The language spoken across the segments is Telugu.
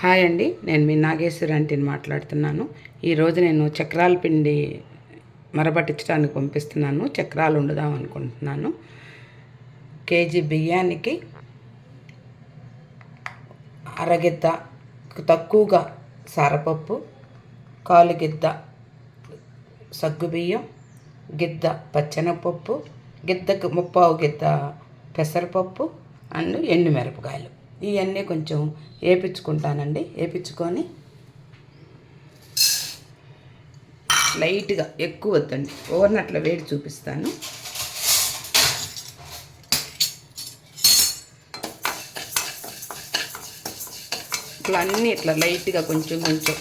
హాయ్ అండి. నేను మీ నాగేశ్వరి ఆంటీని మాట్లాడుతున్నాను. ఈరోజు నేను చక్రాల పిండి మరబట్టించడానికి పంపిస్తున్నాను. చక్రాలు వండుదాం అనుకుంటున్నాను. కేజీ బియ్యానికి అరగిద్ద తక్కువగా సారపప్పు కాలు గిద్ద సగ్గుబియ్యం గిద్ద పచ్చనపప్పు గిద్దకు ముప్పావు గిద్ద పెసరపప్పు అండ్ ఎండుమిరపకాయలు ఇవన్నీ కొంచెం వేపించుకుంటానండి. వేపించుకొని లైట్గా ఎక్కువ వద్దండి. ఓవర్ని అట్లా వేడి చూపిస్తాను. ఇట్లా అన్నీ ఇట్లా లైట్గా కొంచెం కొంచెం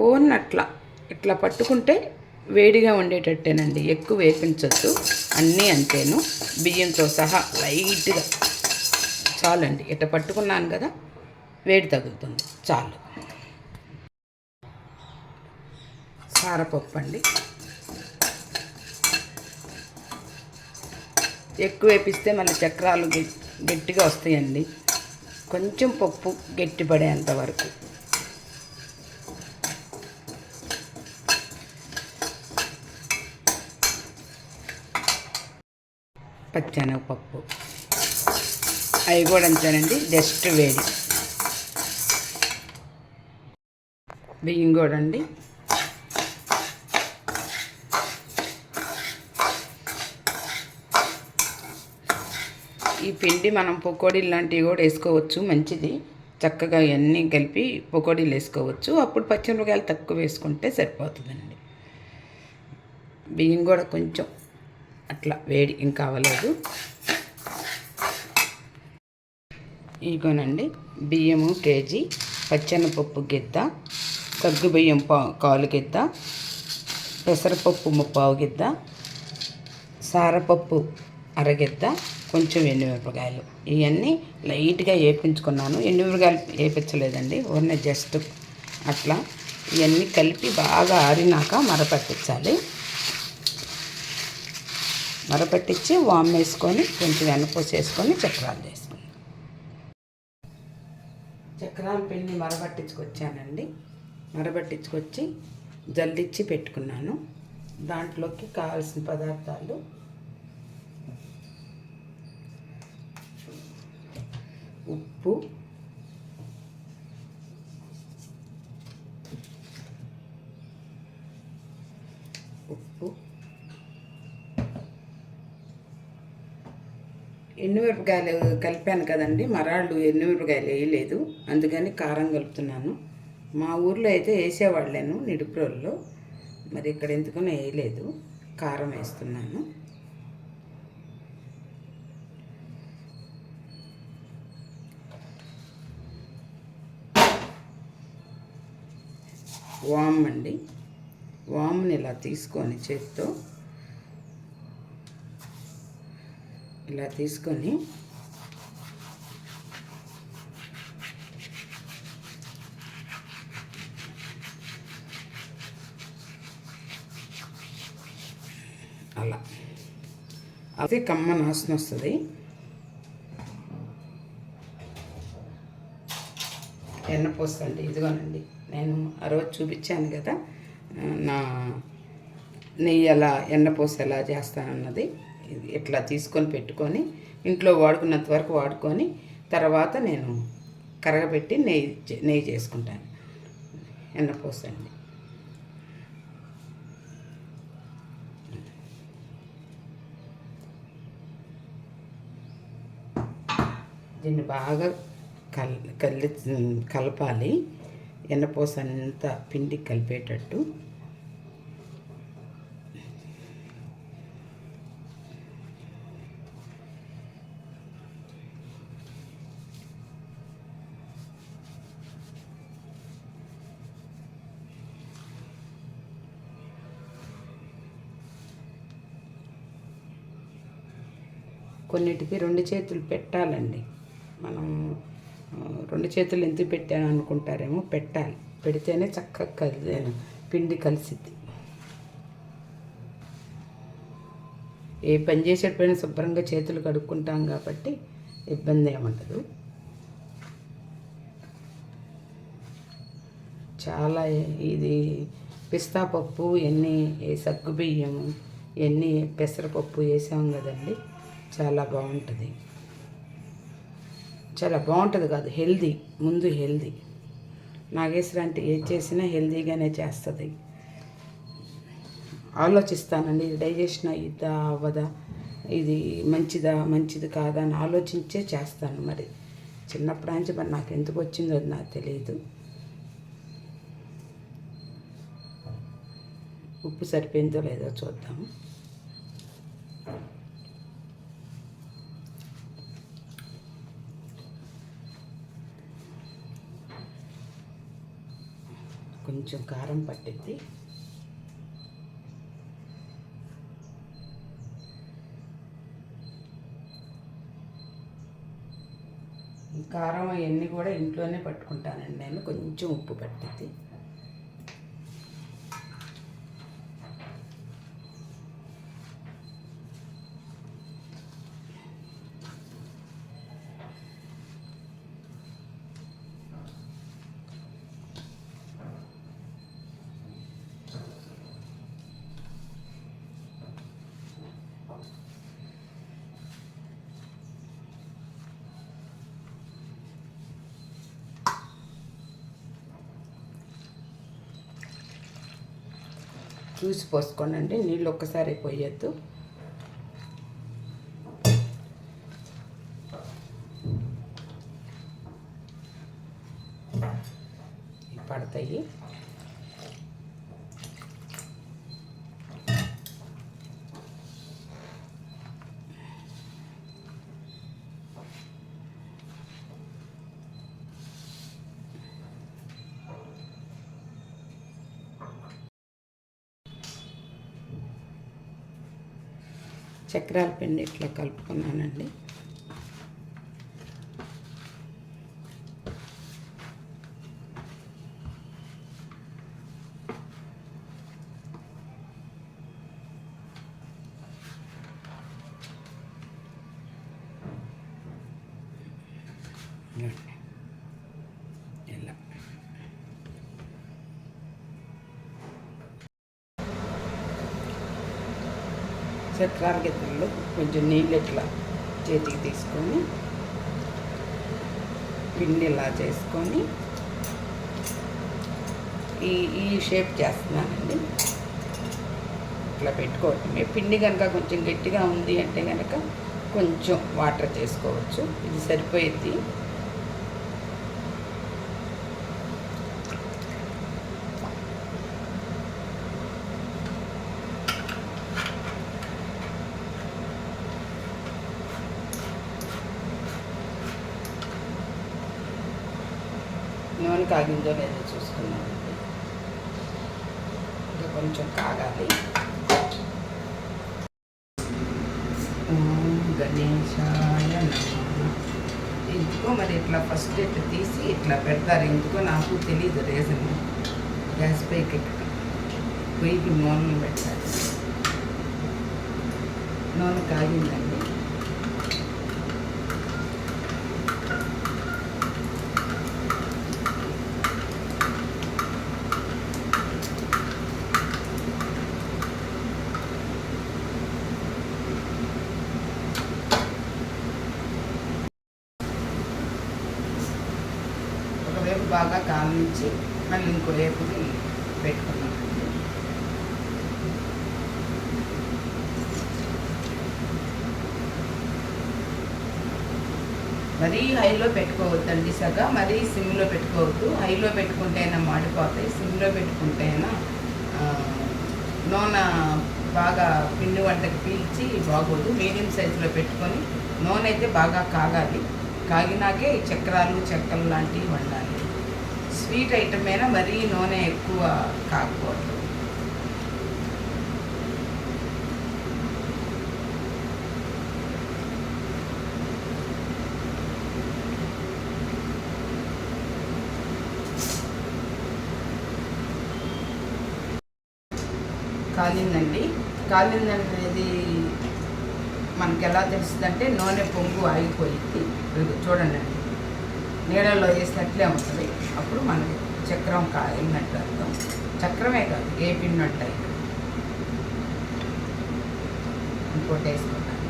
ఓన్ అట్లా ఇట్లా పట్టుకుంటే వేడిగా ఉండేటట్టేనండి. ఎక్కువ వేపించొద్దు. అన్నీ అంతేను. బియ్యంతో సహా లైట్గా చాలండి. ఇట పట్టుకున్నాను కదా వేడి తగులుతుంది. చాలు. కారపప్పు అండి ఎక్కువ వేపిస్తే మళ్ళీ చక్రాలు గట్టిగా వస్తాయండి. కొంచెం పప్పు గట్టిపడేంత వరకు. పచ్చెనగపప్పు. అవి కూడా అంతేనండి జస్ట్ వేడి. బియ్యం కూడా అండి. ఈ పిండి మనం పకోడీలు లాంటివి కూడా వేసుకోవచ్చు మంచిది. చక్కగా ఇవన్నీ కలిపి పకోడీలు వేసుకోవచ్చు. అప్పుడు పచ్చిమిరపకాయలు తక్కువ వేసుకుంటే సరిపోతుందండి. బియ్యం కూడా కొంచెం అట్లా వేడి ఇంకా అవ్వలేదు ఇగోనండి బియ్యము కేజీ పచ్చెనపప్పు గిద్ద సగ్గు బియ్యం పా కాలు గిద్ద పెసరపప్పు ముప్పావు గిద్ద సారపప్పు అరగిద్ద కొంచెం ఎండుమిరపకాయలు. ఇవన్నీ లైట్గా వేపించుకున్నాను ఎండుమిరపకాయలు వేపించలేదండి ఓన్లీ జస్ట్ అట్లా. ఇవన్నీ కలిపి బాగా ఆరినాక మరపట్టించాలి. మరపట్టించి వామ్ వేసుకొని కొంచెం వెనపోసేసుకొని చక్రాలు చేసుకుంటాం చక్రాల పిండి మరబట్టించుకొచ్చానండి. మరబట్టించుకొచ్చి జల్లిచ్చి పెట్టుకున్నాను. దాంట్లోకి కావాల్సిన పదార్థాలు. ఉప్పు. ఉప్పు. ఎండుమిరపకాయలు కలిపాను కదండి. మరాళ్ళు ఎండుమిరపకాయలు వేయలేదు. అందుకని కారం కలుపుతున్నాను. మా ఊర్లో అయితే వేసేవాళ్ళను నిడుపురోల్లో. మరి ఇక్కడ ఎందుకనో వేయలేదు. కారం వేస్తున్నాను. వామ్ అండి. వామ్ని ఇలా తీసుకొని చేత్తో ఇలా తీసుకొని అలా. అదే కమ్మ నాశనం వస్తుంది. ఎన్న పోస్తండి ఇదిగోనండి. నేను ఆ రోజు చూపించాను కదా నా నెయ్యి ఎలా ఎన్నపోసి ఎలా చేస్తానన్నది. ఇట్లా తీసుకొని పెట్టుకొని ఇంట్లో వాడుకున్నంత వరకు వాడుకొని తర్వాత నేను కరగబెట్టి నెయ్యి చే- నెయ్యి చేసుకుంటాను. ఎన్నపోసండి దీన్ని బాగా కల్ కలి కలపాలి. ఎన్నపోస అంతా పిండి కలిపేటట్టు. కొన్నిటికి రెండు చేతులు పెట్టాలండి. మనం రెండు చేతులు ఎందుకు పెట్టాను అనుకుంటారేమో పెట్టాలి. పెడితేనే చక్కగా కలి పిండి కలిసిద్ది. ఏ పని చేసేటప్పుడు శుభ్రంగా చేతులు కడుక్కుంటాం కాబట్టి ఇబ్బంది ఏముండదు. చాలా ఇది పిస్తా పప్పు ఎన్ని సగ్గు బియ్యము ఎన్ని పెసరపప్పు వేసాం కదండి. చాలా బాగుంటుంది. చాలా బాగుంటుంది కాదు హెల్దీ ముందు హెల్దీ. నాగేశ్వర అంటే ఏది చేసినా హెల్దీగానే చేస్తుంది. ఆలోచిస్తానండి ఇది డైజెషన్ అయ్యిద్దా అవ్వదా ఇది మంచిదా మంచిది కాదా అని ఆలోచించే చేస్తాను మరి. చిన్నప్పటి నుంచి మరి నాకు ఎందుకు వచ్చిందో అది నాకు తెలియదు ఉప్పు సరిపోయిందో లేదో చూద్దాము. కొంచెం కారం పట్టిద్ది. కారం అవన్నీ కూడా ఇంట్లోనే పట్టుకుంటానండి నేను. కొంచెం ఉప్పు పట్టిద్ది. చూసి పోసుకోనండి నీళ్ళు ఒక్కసారి పోయొద్దు. పడతాయి. చక్రాల పిండి ఇట్లా కలుపుకున్నానండి Yeah. చక్రాల గిద్దల్లో కొంచెం నీళ్ళు ఇట్లా చేతికి తీసుకొని పిండి ఇలా చేసుకొని ఈ ఈ షేప్ చేస్తున్నానండి. ఇట్లా పెట్టుకోవటమే. పిండి కనుక కొంచెం గట్టిగా ఉంది అంటే కనుక కొంచెం వాటర్ చేసుకోవచ్చు. ఇది సరిపోయిద్ది. నూనె కాగిందో లేదో చూసుకున్నాను ఇంకా కొంచెం కాగాలి. గణేశాయ ఎందుకో మరి ఇట్లా ఫస్ట్ ఇట్లా తీసి ఇట్లా పెడతారు. ఎందుకో నాకు తెలియదు రీజన్ గ్యాస్ పైకి పొయ్యికి నూనె పెట్టాలి. నూనె కాగిందండి ఒకవైపు బాగా కాల్చి మళ్ళీ ఇంకో వైపుకి పెట్టుకున్నాం మరీ హైలో పెట్టుకోవద్దండి సగా మరీ సిమ్లో పెట్టుకోవద్దు. హైలో పెట్టుకుంటేనా మాడిపోతాయి. సిమ్లో పెట్టుకుంటేనా నూనె బాగా పిండి వంటకి పీల్చి బాగోదు. మీడియం సైజులో పెట్టుకొని నూనె అయితే బాగా కాగాలి. కాగినాకే చక్రాలు చెక్కలు లాంటివి వండాలి. స్వీట్ ఐటమ్ అయినా మరీ నూనె ఎక్కువ కాకూడదు కాలిందండి. కాలిందనేది మనకి ఎలా తెలుస్తుందంటే నూనె పొంగు ఆగిపోయింది. చూడండి నీడల్లో నీళ్ళల్లో వేసినట్లే ఉంటుంది. అప్పుడు మనకి చక్రం కాయనట్టు అర్థం. చక్రమే కాదు గేపినట్టు పిండినట్టు ఇంకోటి వేసుకుంటాను.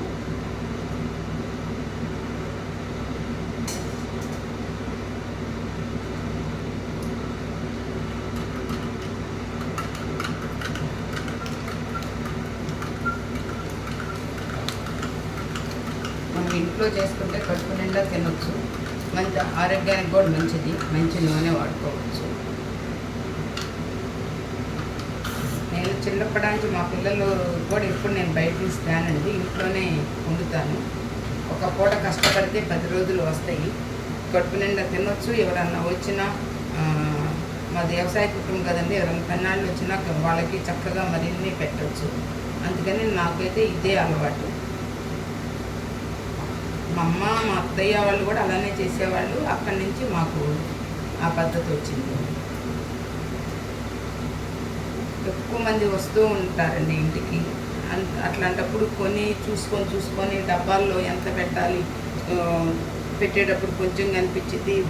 మనం ఇంట్లో చేసుకుంటే కడుపు నిండా తినొచ్చు. మంచి ఆరోగ్యానికి కూడా మంచిది. మంచి నూనె వాడుకోవచ్చు. నేను చిన్నప్పటి మా పిల్లలు కూడా ఇప్పుడు నేను బయట తీస్తానండి ఇంట్లోనే వండుతాను. ఒక పూట కష్టపడితే పది రోజులు వస్తాయి. కడుపు నిండా తినొచ్చు. ఎవరన్నా వచ్చినా మా వ్యవసాయ కుటుంబం కదండి ఎవరైనా పెన్నాళ్ళు వచ్చినా వాళ్ళకి చక్కగా మరిన్ని పెట్టవచ్చు అందుకని నాకైతే ఇదే అలవాటు. మా అమ్మ మా అత్తయ్య వాళ్ళు కూడా అలానే చేసేవాళ్ళు. అక్కడి నుంచి మాకు ఆ పద్ధతి వచ్చింది. ఎక్కువ మంది వస్తూ ఉంటారండి ఇంటికి. అన్- అట్లాంటప్పుడు కొని చూసుకొని చూసుకొని డబ్బాల్లో ఎంత పెట్టాలి పెట్టేటప్పుడు కొంచెం కనిపించింది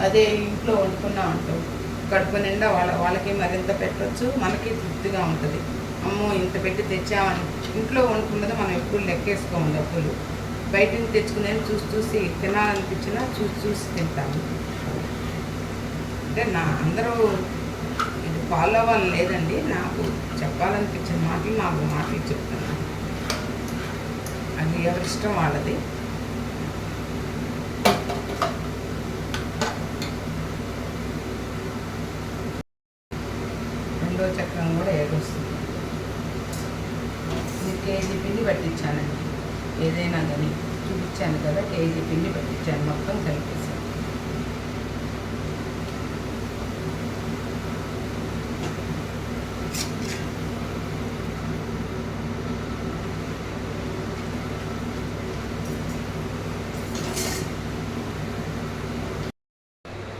అదే ఇంట్లో వండుకున్నా ఉంటాం కడుపు నిండా వాళ్ళ వాళ్ళకి మరింత పెట్టవచ్చు మనకి తృప్తిగా ఉంటుంది. అమ్మో ఇంత పెట్టి తెచ్చామని. ఇంట్లో వండుకున్నది మనం ఎప్పుడు లెక్కేసుకోము డబ్బులు. బయట నుంచి తెచ్చుకునే చూసి చూసి తినాలనిపించినా చూసి చూసి తింటాము. అంటే నా అందరూ ఇది ఫాలో అవ్వాలి లేదండి నాకు చెప్పాలనిపించిన మాటలు నాకు మాటలు చెప్తున్నాను అది ఎవరిష్టం వాళ్ళది రెండో చక్రం కూడా ఏడొస్తుంది ఇది కేజీ పిండి పట్టించానండి ఏదైనా కానీ చూపించాను కదా కేజీ పిండి పట్టించాను మొత్తం కలిపేసాను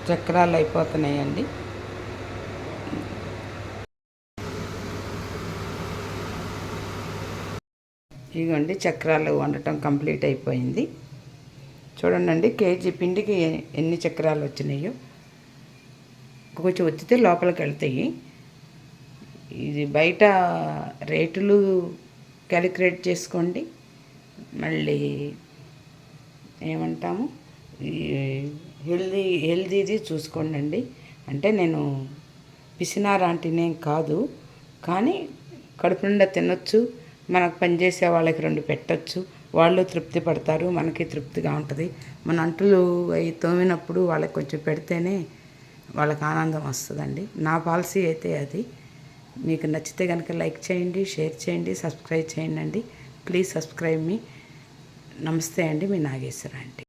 చక్రాలు అయిపోతున్నాయండి. ఇదిగోండి చక్రాలు వండటం కంప్లీట్ అయిపోయింది. చూడండి కేజీ పిండికి ఎన్ని చక్రాలు వచ్చినాయో. కొంచెం వచ్చితే లోపలికి వెళ్తాయి. ఇది బయట రేటులు క్యాలిక్యులేట్ చేసుకోండి. మళ్ళీ ఏమంటాము? ఈ హెల్దీ హెల్దీది చూసుకోండి అంటే నేను పిసినారాంటినేం కాదు. కానీ కడుపు నిండా తినొచ్చు. మనకు పనిచేసే వాళ్ళకి రెండు పెట్టచ్చు. వాళ్ళు తృప్తి పడతారు మనకి తృప్తిగా ఉంటుంది. మన అంటులు అవి తోమినప్పుడు వాళ్ళకి కొంచెం పెడితేనే వాళ్ళకి ఆనందం వస్తుందండి. నా పాలసీ అయితే అది. మీకు నచ్చితే కనుక లైక్ చేయండి షేర్ చేయండి సబ్స్క్రైబ్ చేయండి అండి ప్లీజ్ సబ్స్క్రైబ్ మీ. నమస్తే అండి మీ నాగేశ్వర అండి